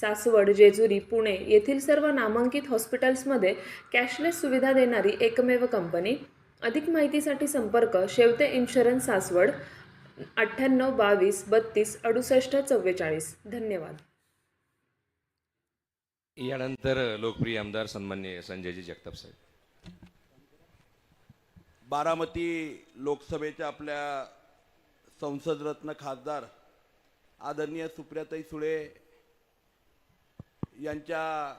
सासवड जेजुरी पुणे येथील सर्व नामांकित हॉस्पिटल्समध्ये कॅशलेस सुविधा देणारी एकमेव कंपनी. अधिक माहितीसाठी संपर्क शेवते इन्शुरन्स सासवड अठ्ठ्याण्णव बावीस बत्तीस अडुसष्ट चव्वेचाळीस. धन्यवाद. यानंतर लोकप्रिय आमदार सन्मान्य संजयजी जगताप साहेब. बारामती लोकसभेच्या आपल्या संसदरत्न खासदार आदरणीय सुप्रियाताई सुळे यांच्या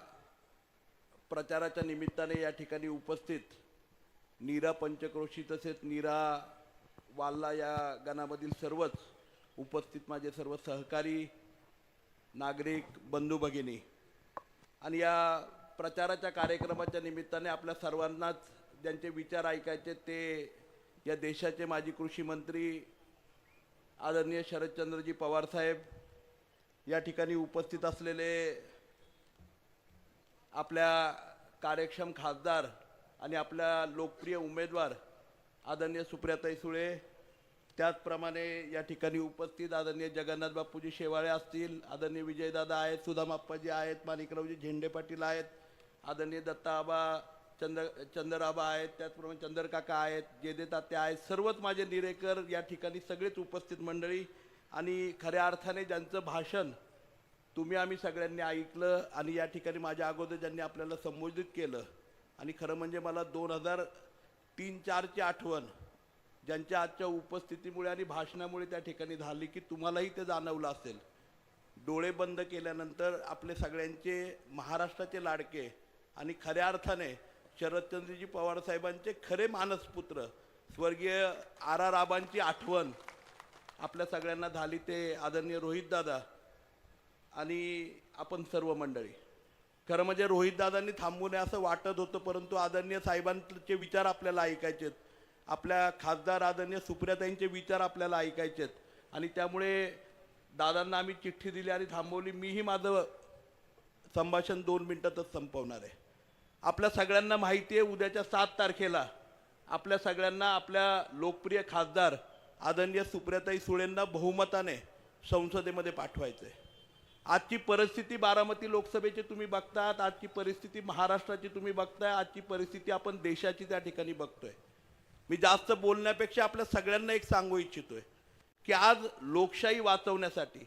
प्रचाराच्या निमित्ताने या ठिकाणी उपस्थित नीरा पंचक्रोशी तसेच नीरा वाल्ला या गणामधील सर्वच उपस्थित माझे सर्व सहकारी नागरिक बंधू भगिनी. आणि या प्रचाराच्या कार्यक्रमाच्या निमित्ताने आपल्या सर्वांनाच ज्यांचे विचार ऐकायचे ते या देशाचे माजी कृषी मंत्री आदरणीय शरदचंद्रजी पवारसाहेब या ठिकाणी उपस्थित असलेले आपल्या कार्यक्षम खासदार आणि आपल्या लोकप्रिय उमेदवार आदरणीय सुप्रियाताई सुळे त्याचप्रमाणे या ठिकाणी उपस्थित आदरणीय जगन्नाथ बापूजी शेवाळे असतील आदरणीय विजयदादा आहेत सुधामाप्पाजी आहेत माणिकरावजी झेंडे पाटील आहेत आदरणीय दत्ताबा चंद्र चंद्रआबा आहेत त्याचप्रमाणे चंद्रकाका आहेत जेदे तात्या आहेत सर्वच माझे निरेकर या ठिकाणी सगळेच उपस्थित मंडळी आणि खऱ्या अर्थाने ज्यांचं भाषण तुम्ही आम्ही सगळ्यांनी ऐकलं आणि या ठिकाणी माझ्या अगोदर ज्यांनी आपल्याला संबोधित केलं आणि खरं म्हणजे मला दोन हजार तीन चारची आठवण ज्यांच्या आजच्या उपस्थितीमुळे आणि भाषणामुळे त्या ठिकाणी झाली की तुम्हालाही ते जाणवलं असेल. डोळे बंद केल्यानंतर आपले सगळ्यांचे महाराष्ट्राचे लाडके आणि खऱ्या अर्थाने शरदचंद्रजी पवार साहेबांचे खरे मानसपुत्र स्वर्गीय आर आर आबांची आठवण आपल्या सगळ्यांना झाली ते आदरणीय रोहितदादा. आणि आपण सर्व मंडळी खरं म्हणजे रोहितदादांनी थांबू नये असं वाटत होतं परंतु आदरणीय साहेबांचे विचार आपल्याला ऐकायचेत आपल्या खासदार आदरणीय सुप्रियाताईंचे विचार आपल्याला ऐकायचेत आणि त्यामुळे दादांना आम्ही चिठ्ठी दिली आणि थांबवली. मीही माझं संभाषण दोन मिनटातच संपवणार आहे. आपल्या सगळ्यांना माहिती आहे उद्याच्या सात तारखेला आपल्या सगळ्यांना आपल्या लोकप्रिय खासदार आदरणीय सुप्रियाताई सुळेंना बहुमताने संसदेमध्ये पाठवायचं आहे आजची परिस्थिती बारामती लोकसभेची तुम्ही बघतात आजची परिस्थिती महाराष्ट्राची तुम्ही बघताय आजची परिस्थिती आपण देशाची त्या ठिकाणी बघतोय. मी जास्त बोलण्यापेक्षा आपल्या सगळ्यांना एक सांगू इच्छितोय की आज लोकशाही वाचवण्यासाठी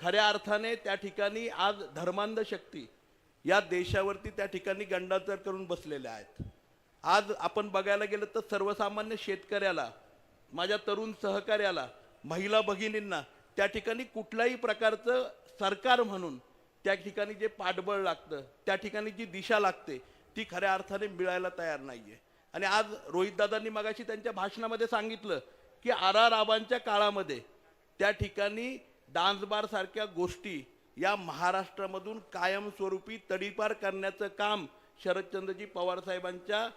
खऱ्या अर्थाने त्या ठिकाणी आज धर्मांध शक्ती या देशावरती त्या ठिकाणी गंडाचर करून बसलेल्या आहेत. आज आपण बघायला गेलं तर सर्वसामान्य शेतकऱ्याला माझ्या तरुण सहकार्याला महिला भगिनींना त्या ठिकाणी कुठल्याही प्रकारचं सरकार म्हणून त्या ठिकाणी जे पाठबळ लागतं त्या ठिकाणी जी दिशा लागते ती खऱ्या अर्थाने मिळायला तयार नाही आहे आणि आज रोहितदादांनी मगाशी त्यांच्या भाषणामध्ये सांगितलं की आर आर आबांच्या काळामध्ये त्या ठिकाणी डान्सबारसारख्या गोष्टी या महाराष्ट्रामधून कायमस्वरूपी तडीपार करण्याचं काम शरदचंद्रजी पवार साहेबांच्या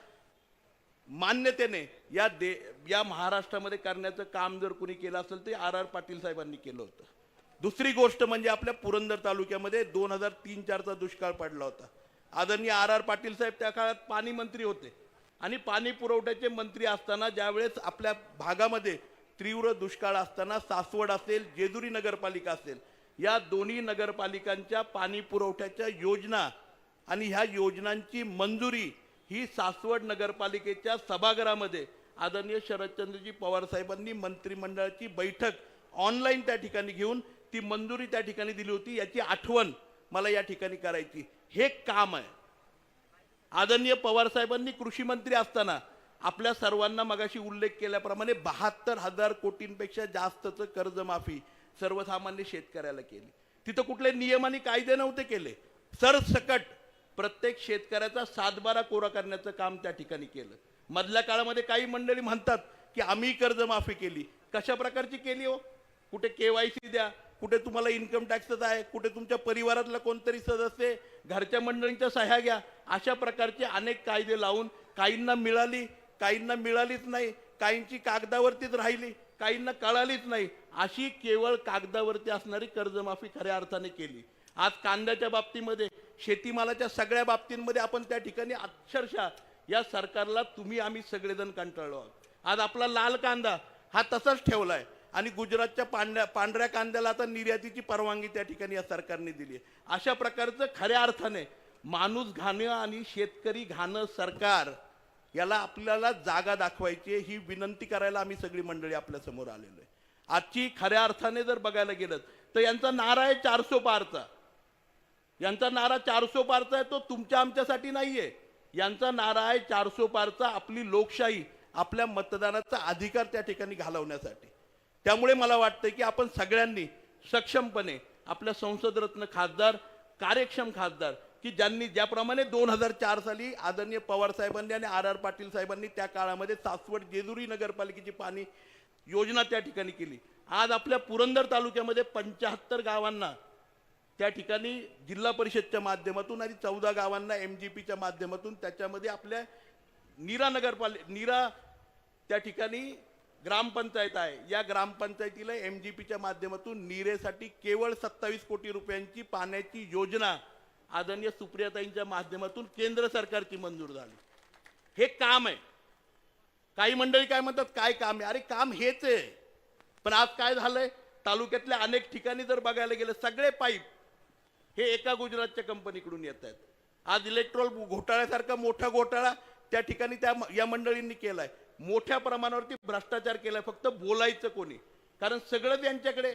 मान्यतेने या दे या महाराष्ट्रामध्ये करण्याचं काम जर कुणी केलं असेल ते आर आर पाटील साहेबांनी केलं होतं. दुसरी गोष्ट म्हणजे आपल्या पुरंदर तालुक्यामध्ये दोन हजार तीन चारचा दुष्काळ पडला होता. आदरणीय आर आर पाटील साहेब त्या काळात पाणी मंत्री होते. आणि पाणी पुरवठ्याचे मंत्री असताना ज्यावेळेस आपल्या भागामध्ये तीव्र दुष्काळ असताना सासवड असेल जेजुरी नगरपालिका असेल या दोन्ही नगरपालिकांच्या पाणी पुरवठ्याच्या योजना आणि ह्या योजनांची मंजुरी ही सासवड नगरपालिकेच्या सभागृहामध्ये आदरणीय शरदचंद्रजी पवार साहेबांनी मंत्रिमंडळाची बैठक ऑनलाईन त्या ठिकाणी घेऊन ती मंजुरी त्या ठिकाणी दिली होती. याची आठवण मला या ठिकाणी करायची. हे काम आहे. आदरणीय पवार साहेबांनी कृषी मंत्री असताना आपल्या सर्वांना मगाशी उल्लेख केल्याप्रमाणे बहात्तर हजार कोटींपेक्षा जास्तचं कर्जमाफी सर्वसामान्य शेतकऱ्याला केली. तिथं कुठले नियम आणि कायदे नव्हते केले. सरसकट प्रत्येक शेतकऱ्याचा सातबारा कोरा करण्याचं काम त्या ठिकाणी केलं. मधल्या काळामध्ये काही मंडळी म्हणतात की आम्ही कर्जमाफी केली. कशा प्रकारची केली हो? कुठे केवायसी द्या कुठे तुम्हाला इन्कम टॅक्सच आहे कुठे तुमच्या परिवारातला कोणतरी सदस्य घरच्या मंडळींच्या सह्या घ्या. अशा प्रकारचे अनेक कायदे लावून काहींना मिळाली काहींना मिळालीच नाही काहींची कागदावरतीच राहिली काहींना कळालीच नाही. अशी केवळ कागदावरती असणारी कर्जमाफी खऱ्या अर्थाने केली. आज कांद्याच्या बाबतीमध्ये शेतीमालाच्या सगळ्या बाबतींमध्ये आपण त्या ठिकाणी अक्षरशः या सरकारला तुम्ही आम्ही सगळेजण कंटाळलो आहोत. आज आपला लाल कांदा हा तसाच ठेवलाय आणि गुजरातच्या पांढऱ्या पांढऱ्या कांद्याला आता निर्यातीची परवानगी त्या ठिकाणी या सरकारने दिली आहे. अशा प्रकारचं खऱ्या अर्थाने माणूस घाणं आणि शेतकरी घाणं सरकार याला आपल्याला जागा दाखवायची आहे, ही विनंती करायला आम्ही सगळी मंडळी आपल्यासमोर आलेलो आहे. आजची खऱ्या अर्थाने जर बघायला गेलं तर यांचा नारा आहे चारसो पारचा. यांचा नारा चारसो पारचा आहे तो तुमच्या आमच्यासाठी नाहीये. यांचा नारा आहे चारसो पारचा आपली लोकशाही आपल्या मतदानाचा अधिकार त्या ठिकाणी घालवण्यासाठी. त्यामुळे मला वाटतं की आपण सगळ्यांनी सक्षमपणे आपल्या संसदरत्न खासदार कार्यक्षम खासदार की ज्यांनी ज्याप्रमाणे दोन हजार चार साली आदरणीय पवार साहेबांनी आणि आर आर पाटील साहेबांनी त्या काळामध्ये सासवड जेजुरी नगरपालिकेची पाणी योजना त्या ठिकाणी केली. आज आपल्या पुरंदर तालुक्यामध्ये पंच्याहत्तर गावांना त्या ठिकाणी जिल्हा परिषदच्या माध्यमातून आणि चौदा गावांना एम जी पीच्या माध्यमातून त्याच्यामध्ये आपल्या नीरा नगरपालि नीरा त्या ठिकाणी ग्रामपंचायत आहे. या ग्रामपंचायतीला एम जी पीच्या माध्यमातून नीरेसाठी केवळ सत्तावीस कोटी रुपयांची पाण्याची योजना आदरणीय सुप्रियाताईंच्या माध्यमातून केंद्र सरकारची मंजूर झाली. हे काम आहे. काही मंडळी काय म्हणतात काय काम आहे? अरे काम हेच आहे. पण आज काय झालंय? तालुक्यातल्या अनेक ठिकाणी जर बघायला गेलं सगळे पाईप हे एका गुजरातच्या कंपनीकडून येत आहेत आज इलेक्ट्रॉल घोटाळ्यासारखा मोठा घोटाळा त्या ठिकाणी त्या या मंडळींनी केलाय. मोठ्या प्रमाणावरती भ्रष्टाचार केलाय. फक्त बोलायचं कोणी? कारण सगळंच यांच्याकडे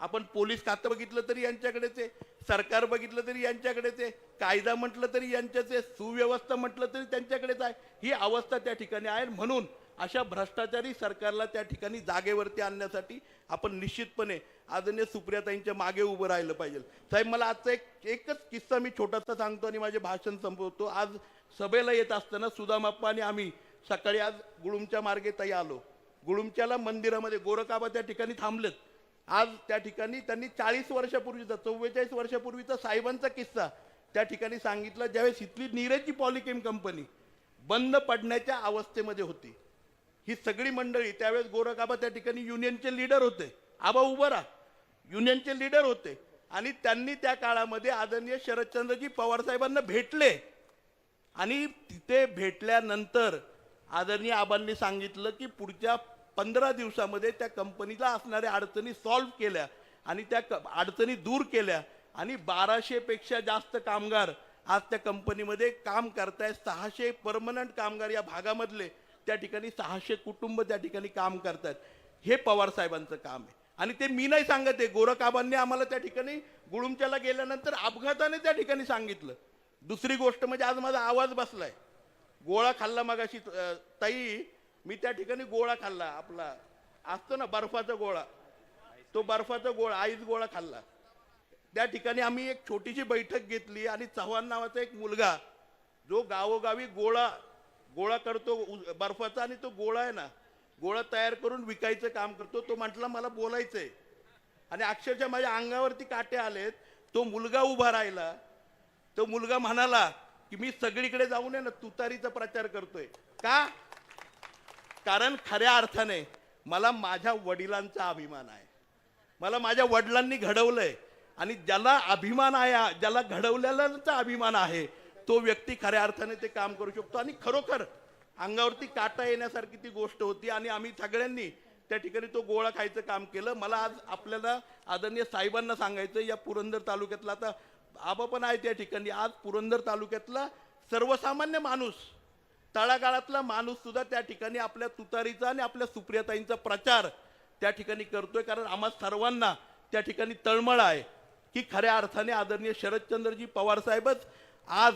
आपण पोलीस खातं बघितलं तरी यांच्याकडेच आहे सरकार बघितलं तरी यांच्याकडेच आहे कायदा म्हटलं तरी यांच्याच आहे सुव्यवस्था म्हटलं तरी त्यांच्याकडेच आहे. ही अवस्था त्या ठिकाणी आहे. म्हणून अशा भ्रष्टाचारी सरकारला त्या ठिकाणी जागेवरती आणण्यासाठी आपण निश्चितपणे आदरणीय सुप्रियाताईंच्या मागे उभं राहिलं पाहिजे. साहेब मला आजचा एक एकच किस्सा मी छोटासा सांगतो आणि माझे भाषण संपवतो. आज सभेला येत असताना सुदामाप्पा आणि आम्ही सकाळी आज गुळुमच्या मार्गे ताई आलो. गुळुमच्याला मंदिरामध्ये गोरखाबा त्या ठिकाणी थांबलेत. आज त्या ठिकाणी त्यांनी चाळीस वर्षापूर्वीचा चव्वेचाळीस वर्षापूर्वीचा साहेबांचा किस्सा त्या ठिकाणी सांगितला ज्यावेळेस इथली नीरजची पॉलिकेम कंपनी बंद पडण्याच्या अवस्थेमध्ये होती. ही सगळी मंडळी त्यावेळेस गोरखाबा त्या ठिकाणी युनियनचे लीडर होते. आबा उभं राहा. युनियनचे लीडर होते. आणि त्यांनी त्या काळामध्ये आदरणीय शरदचंद्रजी पवारसाहेबांना भेटले. आणि तिथे भेटल्यानंतर आदरणीय आबांनी सांगितलं की पुढच्या पंधरा दिवसामध्ये त्या कंपनीला असणाऱ्या अडचणी सॉल्व्ह केल्या आणि त्या क- अडचणी दूर केल्या. आणि बाराशेपेक्षा जास्त कामगार आज त्या कंपनीमध्ये काम करतायत. सहाशे परमनंट कामगार या भागामधले. त्या ठिकाणी सहाशे कुटुंब त्या ठिकाणी काम करतायत. हे पवारसाहेबांचं काम आहे. आणि ते मी नाही सांगत आहे. गोरखाबांनी आम्हाला त्या ठिकाणी गुळुमच्याला गेल्यानंतर अपघाताने त्या ठिकाणी सांगितलं. दुसरी गोष्ट म्हणजे आज माझा आवाज बसलाय. गोळा खाल्ला मगाशी ताई मी त्या ठिकाणी गोळा खाल्ला आपला. असतो ना बर्फाचा गोळा. तो बर्फाचा गोळा आईच गोळा खाल्ला. त्या ठिकाणी आम्ही एक छोटीशी बैठक घेतली आणि चव्हाण नावाचा एक मुलगा जो गावोगावी गोळा गोळा करतो बर्फाचा आणि तो गोळा आहे ना गोळा तयार करून विकायचं काम करतो. तो म्हटला मला बोलायचंय. आणि अक्षरशः माझ्या अंगावरती काटे आलेत. तो मुलगा उभा राहिला. तो मुलगा म्हणाला की मी सगळीकडे जाऊन आहे ना तुतारीचा प्रचार करतोय. का? कारण खऱ्या अर्थाने मला माझ्या वडिलांचा अभिमान आहे. मला माझ्या वडिलांनी घडवलंय. आणि ज्याला अभिमान आहे ज्याला घडवलेल्यांचा अभिमान आहे तो व्यक्ती खऱ्या अर्थाने ते काम करू शकतो. आणि खरोखर अंगावरती काटा येण्यासारखी ती गोष्ट होती आणि आम्ही सगळ्यांनी त्या ठिकाणी तो गोळा खायचं काम केलं. मला आज आपल्याला आदरणीय साहेबांना सांगायचं या पुरंदर तालुक्यातला आता आबा पण आहे त्या ठिकाणी. आज पुरंदर तालुक्यातला सर्वसामान्य माणूस तळागाळातला माणूस सुद्धा त्या ठिकाणी आपल्या तुतारीचा आणि आपल्या सुप्रियाताईंचा प्रचार त्या ठिकाणी करतोय. कारण आम्हा सर्वांना त्या ठिकाणी तळमळ आहे. की खऱ्या अर्थाने आदरणीय शरदचंद्रजी पवार साहेबच आज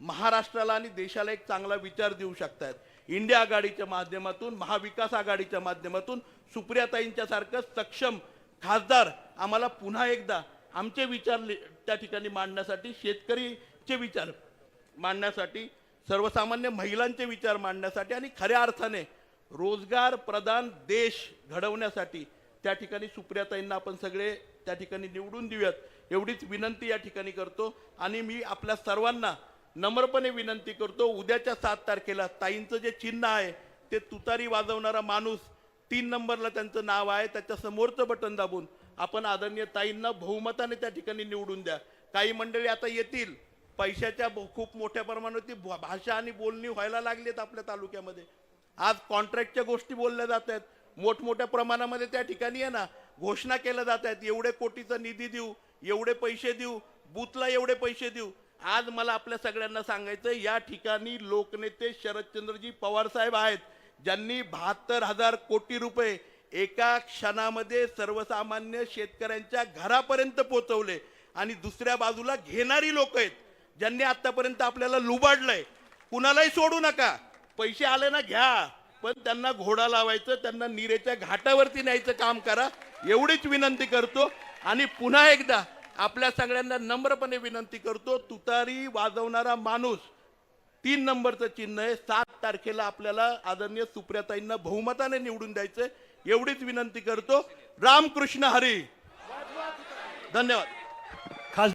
महाराष्ट्राला आणि देशाला एक चांगला विचार देऊ शकतात इंडिया आघाडीच्या माध्यमातून महाविकास आघाडीच्या माध्यमातून सुप्रियाताईंच्या सारखं सक्षम खासदार आम्हाला पुन्हा एकदा आमचे विचार त्या ठिकाणी मांडण्यासाठी शेतकरीचे विचार मांडण्यासाठी सर्वसामान्य महिलांचे विचार मांडण्यासाठी आणि खऱ्या अर्थाने रोजगार प्रदान देश घडवण्यासाठी त्या ठिकाणी सुप्रियाताईंना आपण सगळे त्या ठिकाणी निवडून देऊयात. एवढीच विनंती या ठिकाणी करतो आणि मी आपल्या सर्वांना नम्रपणे विनंती करतो उद्याच्या सात तारखेला ताईंचं जे चिन्ह आहे ते तुतारी वाजवणारा माणूस तीन नंबरला त्यांचं नाव आहे त्याच्या समोरचं बटन दाबून आपण आदरणीय ताईंना बहुमताने त्या ठिकाणी निवडून द्या. काही मंडळी आता येतील पैशाच्या खूप मोठ्या प्रमाणावरती भाषा आणि बोलणी व्हायला लागली आहेत आपल्या तालुक्यामध्ये. आज कॉन्ट्रॅक्टच्या गोष्टी बोलल्या जात आहेत मोठमोठ्या प्रमाणामध्ये त्या ठिकाणी आहे ना घोषणा केल्या जात आहेत एवढे कोटीचा निधी देऊ एवढे पैसे देऊ बूथला एवढे पैसे देऊ आज मला आपल्या सगळ्यांना सांगायचं या ठिकाणी लोकनेते शरदचंद्रजी पवार साहेब आहेत ज्यांनी बहात्तर हजार कोटी रुपये एका क्षणामध्ये सर्वसामान्य शेतकऱ्यांच्या घरापर्यंत पोहोचवले. आणि दुसऱ्या बाजूला घेणारी लोक आहेत ज्यांनी आतापर्यंत आपल्याला लुबाडलंय. कुणालाही सोडू नका. पैसे आले ना घ्या पण त्यांना घोडा लावायचं त्यांना निरेच्या घाटावरती न्यायचं काम करा एवढीच विनंती करतो. आणि पुन्हा एकदा आपल्या सगळ्यांना नम्रपणे विनंती करतो तुतारी वाजवणारा माणूस तीन नंबरचं चिन्ह आहे. सात तारखेला आपल्याला आदरणीय सुप्रियाताईंना बहुमताने निवडून द्यायचं एवढीच विनंती करतो. रामकृष्ण हरी. धन्यवाद.